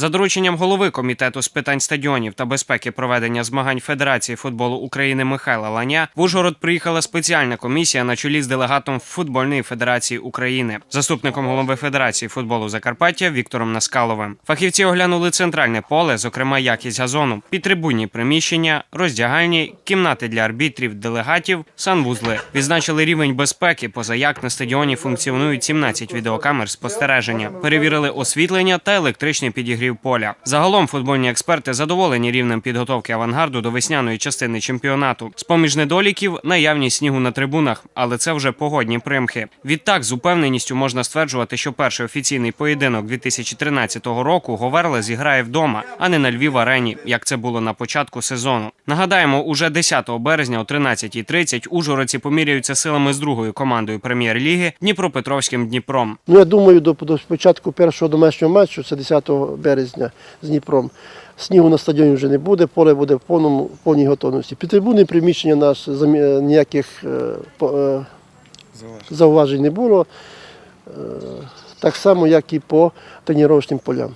За дорученням голови комітету з питань стадіонів та безпеки проведення змагань Федерації футболу України Михайла Ланя в Ужгород приїхала спеціальна комісія на чолі з делегатом футбольної федерації України, заступником голови Федерації футболу Закарпаття Віктором Наскаловим. Фахівці оглянули центральне поле, зокрема якість газону, підтрибунні приміщення, роздягальні, кімнати для арбітрів, делегатів, санвузли. Відзначили рівень безпеки, поза як на стадіоні функціонують 17 відеокамер спостереження. Перевірили освітлення та електричний підігрів поля. Загалом футбольні експерти задоволені рівнем підготовки авангарду до весняної частини чемпіонату. З поміж недоліків наявність снігу на трибунах, але це вже погодні примхи. Відтак, з упевненістю можна стверджувати, що перший офіційний поєдинок 2013 року Говерла зіграє вдома, а не на Львів арені, як це було на початку сезону. Нагадаємо, уже 10 березня о 13.30 ужгородці поміряються силами з другою командою прем'єр-ліги Дніпропетровським Дніпром. Ну, я думаю, до, до початку першого домашнього матчу, це 10 березня з Дніпром, снігу на стадіоні вже не буде, поле буде в повному, повній готовності. Під трибуни приміщення наш ніяких е, е, зауважень не було. Е, так само, як і по тренувальним полям.